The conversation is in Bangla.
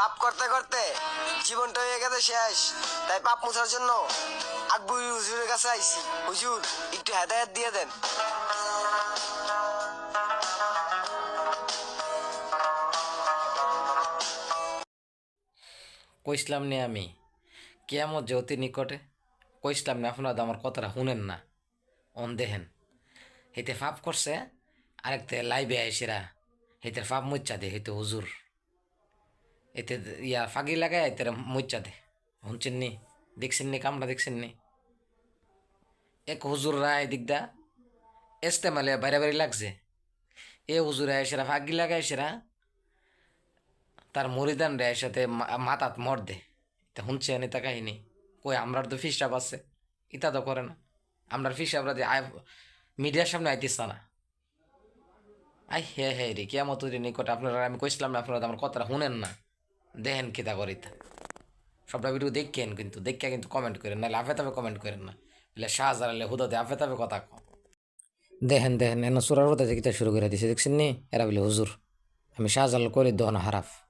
পাপ করতে করতে জীবনটা হয়ে গেছে শেষ। তাই পাপ মোছার জন্য আকবর হুজুরের কাছে আইছি। হুজুর, একটু হেদায়ত দিয়ে দেন। কইসলাম নে আমি। যে অতি নিকটে। কইসলাম না আপনারা আমার কথাটা শুনেন না। অন দেহেন হেতে ফাপ করছে, আরেকতে লাইভে আইসিরা। হেতে ফাপ মুচ্চা দে হেতে হুজুর। এতে ইয়া ফাগি লাগায় এতে মুচ্চা দে। শুনছেন নি, দেখছেন নি কামটা দেখছেন নি। এক হুজুর রায় হুজুররা এদিকদা এস্তেমালে বাইরে বাইরে লাগছে। এ হুজুরা এসেরা ফাগি লাগায় এসেরা তার মরিদান রে সাথে মাতাত মর দে। তা শুনছে নি তা কাহিনী। কই, আমরার তো ফিসাব আছে। ইতা তো করে না। আমরার ফিসাবরা যে মিডিয়ার সামনে আইতিস না আই হে হে রে রে নিকট আপনারা আমি কইছিলাম না আপনারা আমার কথাটা শুনেন না। দেখেন কিতা করিতা। সবটা ভিডিও দেখেন কিন্তু, দেখে কিন্তু কমেন্ট করেন, নাহলে আফে তাপে কমেন্ট করেন না। বলে শাহজালালে হুদাতে আফে তাপে কথা কম। দেখেন দেখেন, এনে সুরার কথা যে কিতা শুরু করে দিছে, দেখছেন নি? এরা বলে, হুজুর, আমি শাহজালাল করে দহন হারাফ।